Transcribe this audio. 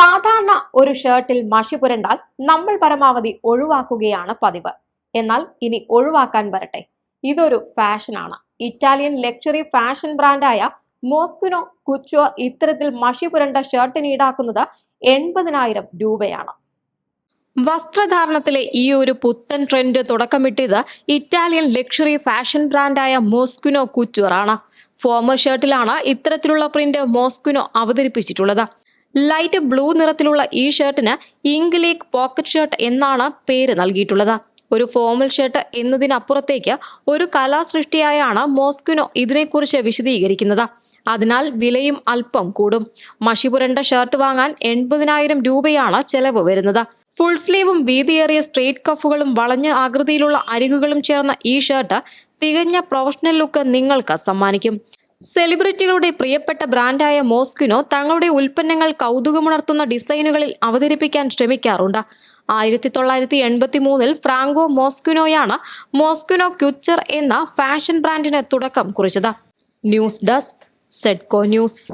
സാധാരണ ഒരു ഷർട്ടിൽ മഷി പുരണ്ടാൽ നമ്മൾ പരമാവധി ഒഴിവാക്കുകയാണ് പതിവ്. എന്നാൽ ഇനി ഒഴിവാക്കാൻ വരട്ടെ. ഇതൊരു ഫാഷനാണ് ഇറ്റാലിയൻ ലക്ഷറി ഫാഷൻ ബ്രാൻഡായ മോസ്കുനോ കുച്ചോ ഇത്തരത്തിൽ മഷി പുരണ്ട ഷർട്ടിന് ഈടാക്കുന്നത് എൺപതിനായിരം രൂപയാണ്. വസ്ത്രധാരണത്തിലെ ഈ ഒരു പുത്തൻ ട്രെൻഡ് തുടക്കമിട്ടത് ഇറ്റാലിയൻ ലക്ഷറി ഫാഷൻ ബ്രാൻഡായ മോസ്കുനോ കുച്ചോറാണ് ഫോമർ ഷർട്ടിലാണ് ഇത്തരത്തിലുള്ള പ്രിന്റ് മോസ്കുനോ അവതരിപ്പിച്ചിട്ടുള്ളത്. ലൈറ്റ് ബ്ലൂ നിറത്തിലുള്ള ഈ ഷർട്ടിന് ഇങ്ക് ലേക്ക് പോക്കറ്റ് ഷർട്ട് എന്നാണ് പേര് നൽകിയിട്ടുള്ളത്. ഒരു ഫോമൽ ഷർട്ട് എന്നതിനപ്പുറത്തേക്ക് ഒരു കലാസൃഷ്ടിയായാണ് മോസ്കുനോ ഇതിനെക്കുറിച്ച് വിശദീകരിക്കുന്നത്. അതിനാൽ വിലയും അല്പം കൂടും. മഷിപുരണ്ട ഷർട്ട് വാങ്ങാൻ എൺപതിനായിരം രൂപയാണ് ചെലവ് വരുന്നത്. ഫുൾ സ്ലീവും വീതിയേറിയ സ്ട്രെയിറ്റ് കഫുകളും വളഞ്ഞ ആകൃതിയിലുള്ള അരികുകളും ചേർന്ന ഈ ഷർട്ട് തികഞ്ഞ പ്രൊഫഷണൽ ലുക്ക് നിങ്ങൾക്ക് സമ്മാനിക്കും. സെലിബ്രിറ്റികളുടെ പ്രിയപ്പെട്ട ബ്രാൻഡായ മോസ്കിനോ തങ്ങളുടെ ഉൽപ്പന്നങ്ങൾ കൗതുകമുണർത്തുന്ന ഡിസൈനുകളിൽ അവതരിപ്പിക്കാൻ ശ്രമിക്കാറുണ്ട്. ആയിരത്തി തൊള്ളായിരത്തി എൺപത്തി മൂന്നിൽ ഫ്രാങ്കോ മോസ്കിനോയാണ് മോസ്കിനോ ക്യുച്ചർ എന്ന ഫാഷൻ ബ്രാൻഡിന് തുടക്കം കുറിച്ചത്. News desk Zedco news.